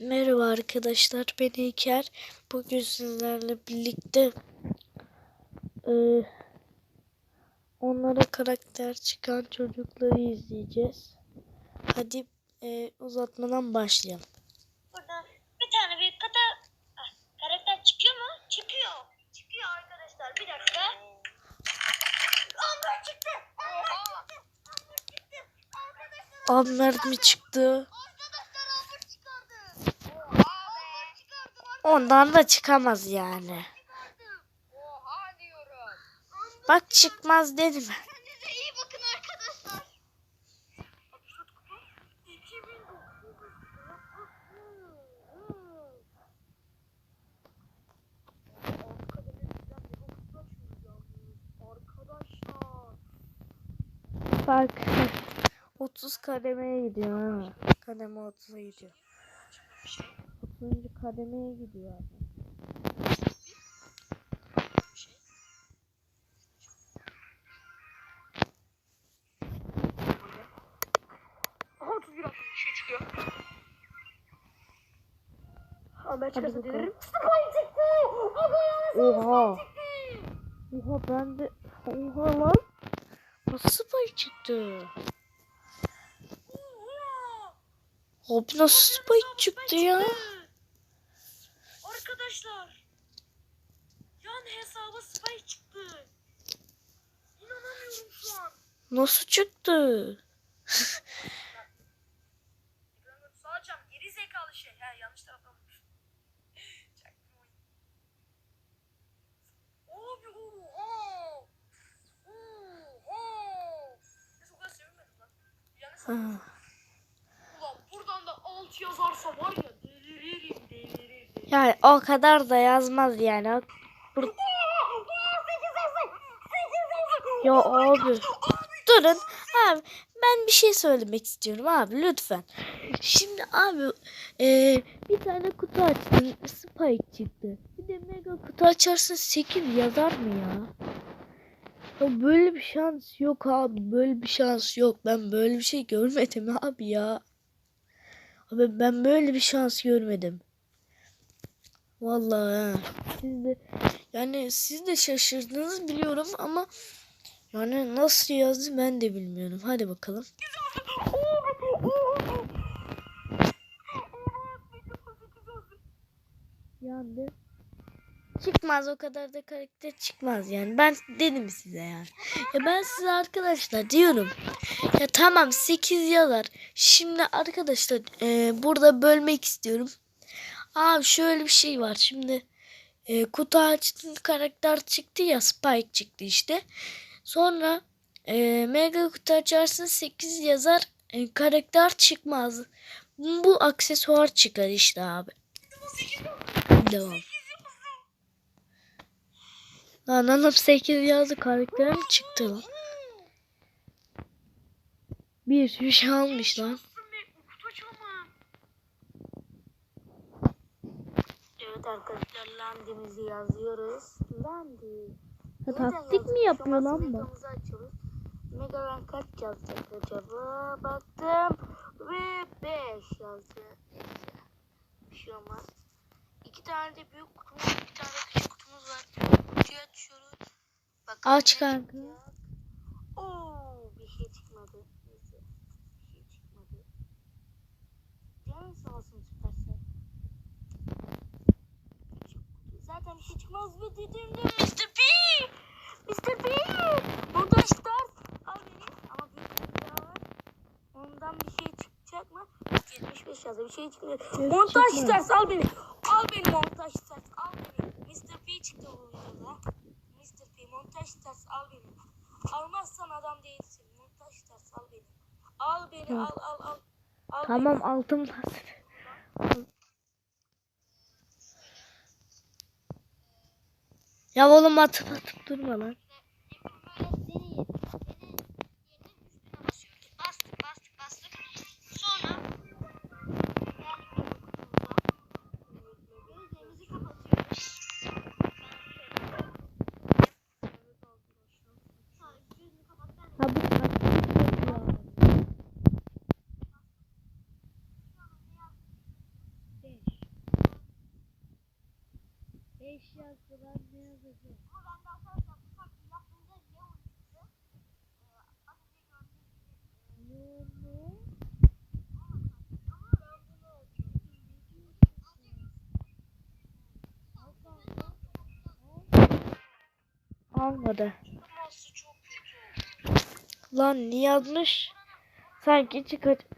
Merhaba arkadaşlar, ben İlker. Bugün sizlerle birlikte e, onlara karakter çıkan çocukları izleyeceğiz. Hadi e, uzatmadan başlayalım. Burada bir tane bir kata ah, karakter çıkıyor mu? Çıkıyor. Çıkıyor arkadaşlar. Bir dakika. Amber çıktı. Amber çıktı. Amber çıktı. Arkadaşlar mı çıktı? arkadaşlar Amber çıkardı. Amber çıkardı. Ondan da çıkamaz yani. Bak çıkmaz dedim. Kendinize iyi bakın arkadaşlar. Arkadaşlar. Bak 30 kademeye gidiyor ha. Kademe 30'a gidiyor. 30. kademeye gidiyor. adam. Aha 31 atmış bir şey bakalım. delirim. Spy çıktı. Oha. Oha ben de oha lan. Nasıl pay çıktı? Abi nasıl pay çıktı ya? Arkadaşlar. Yani hesaba spy çıktı. İnanamıyorum şu an. Nasıl çıktı? Sağacağım. Geri zekalı şey. He yanlış tarafa vurmuş. Abi oha. Oha. Neyse o kadar sevinmedim lan. Yani Ha. Ulan buradan da alt yazarsa var ya. Yani o kadar da yazmaz yani. Bur- ya abi. Durun. Abi ben bir şey söylemek istiyorum abi lütfen. Şimdi abi e, bir tane kutu açtın Spike çıktı. Bir de mega kutu açarsın 8 yazar mı ya? Ya böyle bir şans yok abi. Böyle bir şans yok. Ben böyle bir şey görmedim abi ya. Abi ben böyle bir şans görmedim. Vallahi ha. Siz de yani siz de şaşırdınız biliyorum ama yani nasıl yazdı ben de bilmiyorum. Hadi bakalım. Yandı. Çıkmaz o kadar da karakter çıkmaz yani. Ben dedim size yani. Ya ben size arkadaşlar diyorum. Ya tamam 8 yazar. Şimdi arkadaşlar e, burada bölmek istiyorum. Abi şöyle bir şey var. Şimdi e, kutu açtın karakter çıktı ya Spike çıktı işte. Sonra e, mega kutu açarsın 8 yazar e, karakter çıkmaz. Bu aksesuar çıkar işte abi. Devam. Lan anam 8 yazdı karakter mi çıktı lan? Bir şey almış lan. Arkadaşlar landimizi yazıyoruz. Landi. Ha, taktik mi yapıyor lan bu? Mega rank kaç yazacak acaba? Baktım. Ve 5 yazdı. Neyse. Bir şey olmaz. İki tane de büyük kutumuz, bir tane de küçük kutumuz var. Kutuyu açıyoruz. Bakalım Aç kanka. Oo, bir şey çıkmadı. Neyse. Bir şey çıkmadı. Canın sağ olsun Süpersel. Zaten bir şey çıkmaz mı dedim de Mr. P! Mr. P! Montaj start. Al beni. Ama bir daha var. Ondan bir şey çıkacak mı? 75 yazdı. Bir şey çıkmıyor. montaj çıkmaz. start al beni. Al beni montaj start. Al beni. Mr. P çıktı bu videoda. Mr. P montaj start al beni. Almazsan adam değilsin. Montaj start al beni. Al beni al al al. al Tamam altın pas. Ya oğlum atıp atıp durma lan. 5 yazdı ne yazacağım? Almadı. Lan niye yazmış? Sanki çıkacak.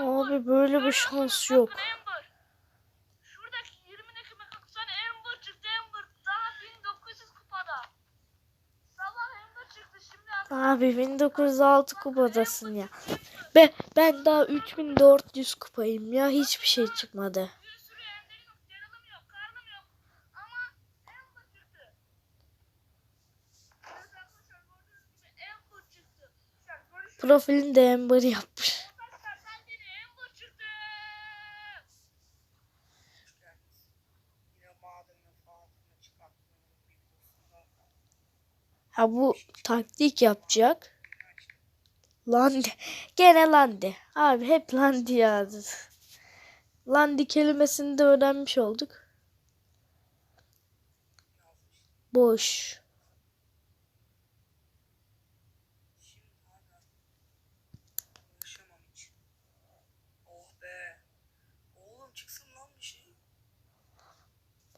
Abi böyle bir şans yok. Abi 1906 kupadasın ya. Be ben daha 3400 kupayım ya hiçbir şey çıkmadı. Profilin de Amber yap. Ha bu taktik yapacak. Landi. Gene Landi. Abi hep Landi yazdı. Landi kelimesini de öğrenmiş olduk. Boş.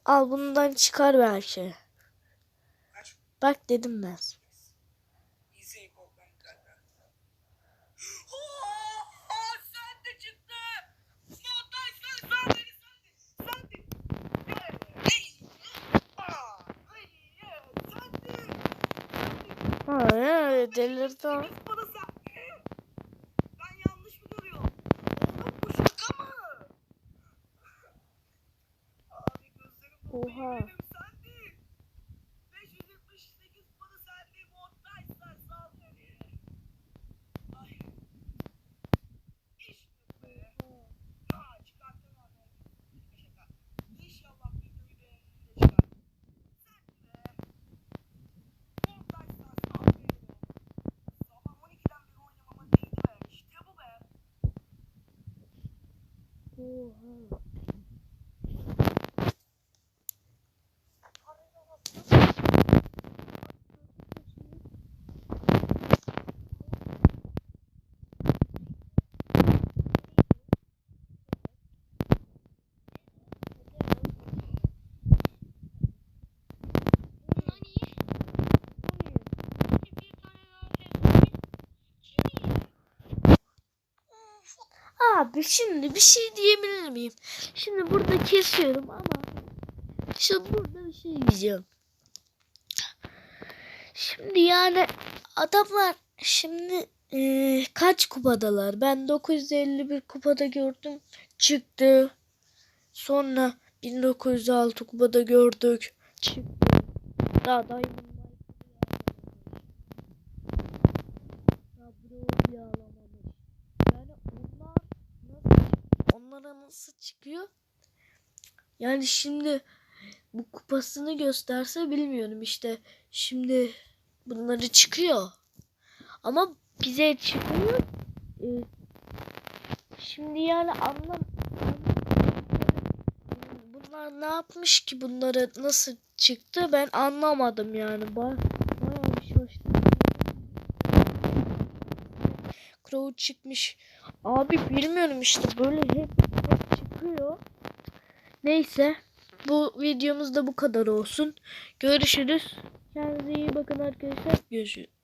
Al bundan çıkar belki. Bak dedim ben. Ay, delirdim. ho. Abi şimdi bir şey diyebilir miyim? Şimdi burada kesiyorum ama şimdi burada bir şey diyeceğim. Şimdi yani adamlar şimdi e, kaç kupadalar? Ben 951 kupada gördüm çıktı. Sonra 1906 kupada gördük çıktı. Daha da ya, nasıl çıkıyor? Yani şimdi bu kupasını gösterse bilmiyorum işte. Şimdi bunları çıkıyor. Ama bize çıkıyor. Ee, şimdi yani anlam bunlar ne yapmış ki bunları nasıl çıktı ben anlamadım yani. Ba- Bayağı bir şey hoştu. Crow çıkmış. Abi bilmiyorum işte böyle hep, çıkıyor. Neyse. Bu videomuz da bu kadar olsun. Görüşürüz. Kendinize iyi bakın arkadaşlar. Görüşürüz.